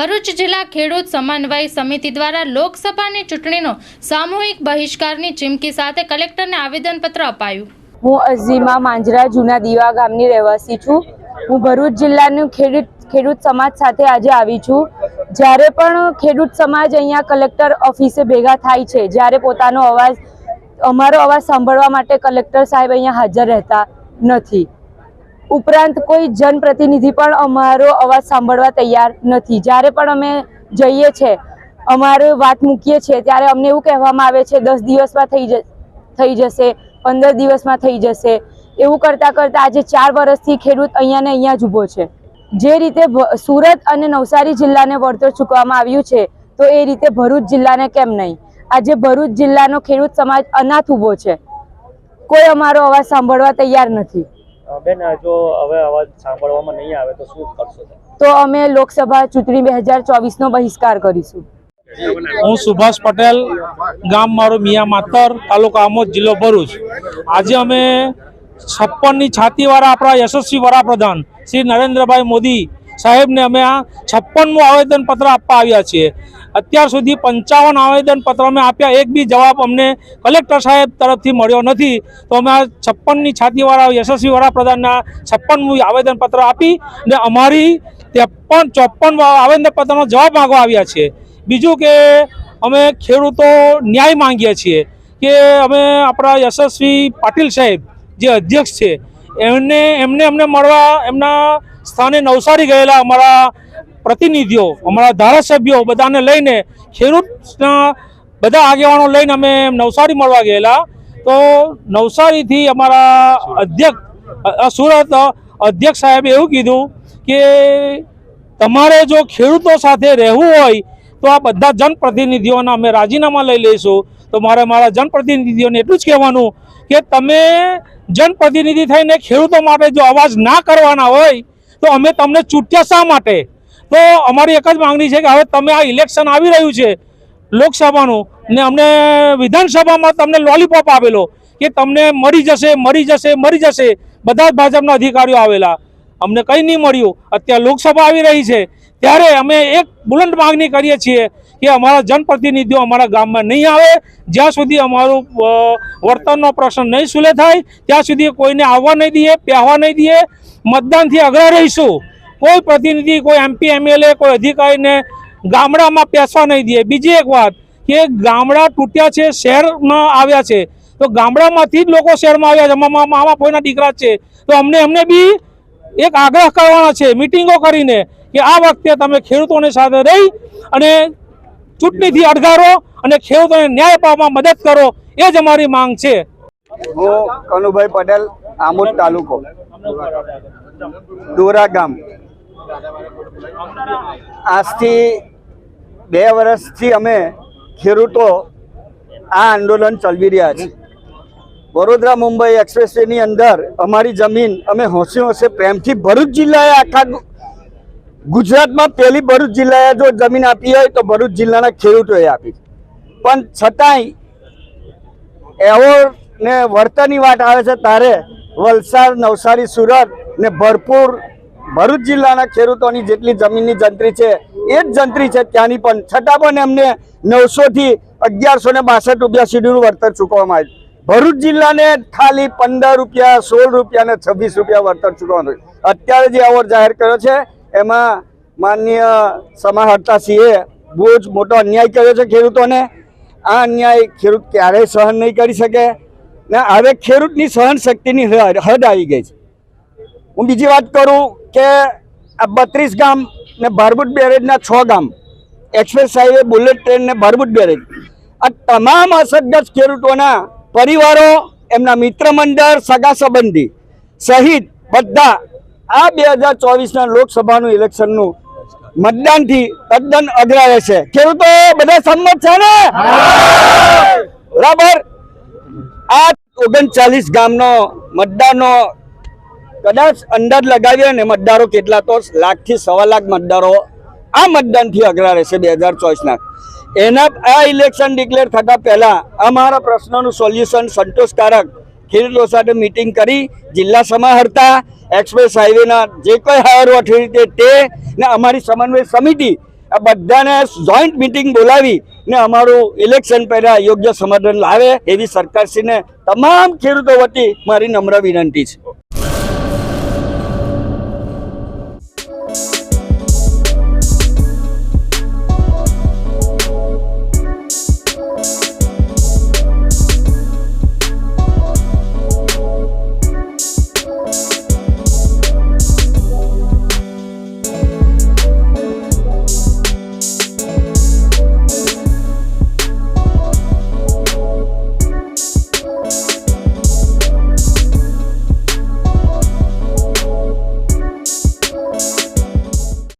ભરૂચ જિલ્લા ખેડૂત સમન્વય સમિતિ દ્વારા લોકસભાની ચૂંટણીનો સામૂહિક બહિષ્કારની ચીમકી સાથે કલેક્ટરને આવેદનપત્ર અપાયું. હું અઝીમા માંજરા, જૂના દીવા ગામની રહેવાસી છું. હું ભરૂચ જિલ્લાનું ખેડૂત ખેડૂત સમાજ સાથે આજે આવી છું. જ્યારે પણ ખેડૂત સમાજ અહીંયા કલેક્ટર ઓફિસે ભેગા થાય છે, જ્યારે પોતાનો અવાજ, અમારો અવાજ સાંભળવા માટે કલેક્ટર સાહેબ અહીંયા હાજર રહેતા નથી. ઉપરાંત કોઈ જનપ્રતિનિધિ પણ અમારો અવાજ સાંભળવા તૈયાર નથી. જ્યારે પણ અમે જઈએ છીએ અમારે વાત મૂકીએ છીએ ત્યારે અમને એવું કહેવામાં આવે છે, દસ દિવસમાં થઈ થઈ જશે, પંદર દિવસમાં થઈ જશે. એવું કરતાં કરતાં આજે ચાર વર્ષથી ખેડૂત અહીંયા ને અહીંયા જ ઊભો છે. જે રીતે સુરત અને નવસારી જિલ્લાને વળતર ચૂકવવામાં આવ્યું છે, તો એ રીતે ભરૂચ જિલ્લાને કેમ નહીં? આજે ભરૂચ જિલ્લાનો ખેડૂત સમાજ અનાથ ઊભો છે. કોઈ અમારો અવાજ સાંભળવા તૈયાર નથી. બેન જો હવે અવાજ સાંભળવામાં નહીં આવે તો શું કરશો તો અમે લોકસભા ચૂંટણી બે હજાર ચોવીસનો બહિષ્કાર કરીશું. હું સુભાષ પટેલ ગામ મારું મિયા માતર તાલુકો આમોદ જિલ્લો ભરૂચ. આજે અમે છપ્પનની છાતીવાળા આપણા યશસ્વી વડાપ્રધાન શ્રી નરેન્દ્રભાઈ મોદી સાહેબને અમે આ છપ્પનમું આવેદનપત્ર આપવા આવ્યા છીએ. અત્યાર સુધી પંચાવન આવેદનપત્ર અમે આપ્યા, એક બી જવાબ અમને કલેક્ટર સાહેબ તરફથી મળ્યો નથી. તો અમે આ છપ્પનની છાતીવાળા યશસ્વી વડાપ્રધાનના છપ્પનમું આવેદનપત્ર આપી ને અમારી ત્રેપન, ચોપન આવેદનપત્રનો જવાબ માંગવા આવ્યા છીએ. બીજું કે અમે ખેડૂતો ન્યાય માંગીએ છીએ કે અમે આપણા યશસ્વી પાટીલ સાહેબ જે અધ્યક્ષ છે, એમને એમને અમને મળવા એમના સ્થાને નવસારી ગયેલા અમારા પ્રતિનિધિઓ, અમારા ધારાસભ્યો બધાને લઈને ખેડૂતના બધા આગેવાનો લઈને અમે નવસારી મળવા ગયેલા. તો નવસારીથી અમારા અધ્યક્ષ સુરત અધ્યક્ષ સાહેબે એવું કીધું કે તમારે જો ખેડૂતો સાથે રહેવું હોય તો આ બધા જનપ્રતિનિધિઓના અમે રાજીનામા લઈ લઈશું. તો મારે મારા જનપ્રતિનિધિઓને એટલું જ કહેવાનું કે તમે જનપ્રતિનિધિ થઈને ખેડૂતો માટે જો અવાજ ના કરવાના હોય તો અમે તમને ચૂંટ્યા શા માટે? તો અમારી એક જ માંગણી છે કે હવે તમે આ ઇલેક્શન આવી રહ્યું છે લોકસભાનું ને અમને વિધાનસભામાં તમને લોલીપોપ આવેલો કે તમને મળી જશે મરી જશે મરી જશે. બધા જ ભાજપના અધિકારીઓ આવેલા. અમને કંઈ નહીં મળ્યું. અત્યારે લોકસભા આવી રહી છે. ત્યારે અમે એક બુલંદ માગણી કરીએ છીએ કે અમારા જનપ્રતિનિધિઓ અમારા ગામમાં નહીં આવે, જ્યાં સુધી અમારું વર્તનનો પ્રશ્ન નહીં સુલે થાય, ત્યાં સુધી કોઈને આવવા નહીં દઈએ પહેવા નહીં દઈએ, મતદાનથી અઘરા રહીશું. કોઈ પ્રતિનિધિ, કોઈ એમપી, એમએલએ, કોઈ અધિકારીને ગામડામાં પેસવા નહીં દઈએ. બીજી એક વાત કે ગામડા તૂટ્યા છે, શહેરમાં આવ્યા છે. તો ગામડામાંથી જ લોકો શહેરમાં આવ્યા છે. અમારા મામા કોઈના દીકરા છે? તો અમને અમને બી એક આગ્રહ કરવાના છે, મિટિંગો કરીને કે આ વખતે તમે ખેડૂતોની સાથે રહી અને ચૂંટણીથી અડગારો અને ખેડૂતોને ન્યાય અપાવવામાં મદદ કરો, એ જ અમારી માંગ છે. હું કનુભાઈ પટેલ, આમોદ તાલુકો. દોરા ગામ. આજથી બે વર્ષથી અમે ખેડૂતો આ આંદોલન ચલાવી રહ્યા છીએ. વડોદરા મુંબઈ એક્સપ્રેસવેની અંદર અમારી જમીન અમે હોંશે હોંશે પ્રેમથી ભરૂચ જિલ્લાએ આખા ગુજરાતમાં પહેલી ભરૂચ જિલ્લાએ જો જમીન આપી હોય તો ભરૂચ જિલ્લાના ખેડૂતોએ આપી પણ છતાંય એવો ને વળતરની વાત આવે છે તારે વલસાડ, નવસારી, સુરત ને ભરપૂર ભરૂચ જિલ્લાના ખેડૂતોની જેટલી જમીનની જંત્રી છે, એ જ જંત્રી છે ત્યાંની પણ. છતાં પણ એમને નવસોથી અગિયારસો ને બાસઠ રૂપિયા સીડીનું વળતર ચૂકવવામાં આવ્યું. ભરૂચ જિલ્લાને ખાલી પંદર રૂપિયા, સોળ રૂપિયા ને છવ્વીસ રૂપિયા વળતર ચૂકવવાનું અત્યારે જે એવોર્ડ જાહેર કર્યો છે એમાં માનનીય સમાહર્તા સિંહે બહુ જ મોટો અન્યાય કર્યો છે ખેડૂતોને. આ અન્યાય ખેડૂત ક્યારેય સહન નહીં કરી શકે ને હવે ખેડૂતની સહન શક્તિની હદ આવી ગઈ છે. હું બીજી વાત કરું કે આ બત્રીસ ગામ ને ભારબુટ બેરેજના છ ગામ, એક્સપ્રેસ હાઈવે, બુલેટ ટ્રેન ને ભારબુટ બેરેજ, આ તમામ અસરગ્રસ્ત ખેડૂતોના પરિવારો, એમના મિત્ર મંડળ, સગા સંબંધી સહિત બધા આ બે હજાર ચોવીસના લોકસભાનું ઇલેક્શનનું મતદાનથી તદ્દન અઘરા છે. ખેડૂતો, બધા સંમત છે ને? બરાબર? આ ઓગણચાલીસ ગામનો મતદારનો કદાચ અંદાજ લગાવીએ ને મતદારો કેટલા તો લાખથી સવા લાખ મતદારો આ મતદાનથી અઘરા રહેશે બે હજાર ચોવીસના. એના આ ઇલેક્શન ડિક્લેર થતા પહેલા અમારા પ્રશ્નોનું સોલ્યુશન સંતોષકારક ખેડૂતો સાથે મિટિંગ કરી જિલ્લા સમાહર્તા એક્સપ્રેસ હાઈવેના જે કોઈ હાયર ઓથોરિટી તે ને અમારી સમન્વય સમિતિ આ બધાને જોઈન્ટ મિટિંગ બોલાવી ને અમારું ઇલેક્શન પહેલાં યોગ્ય સમાધાન લાવે એવી સરકારશ્રીને તમામ ખેડૂતો વતી મારી નમ્ર વિનંતી છે.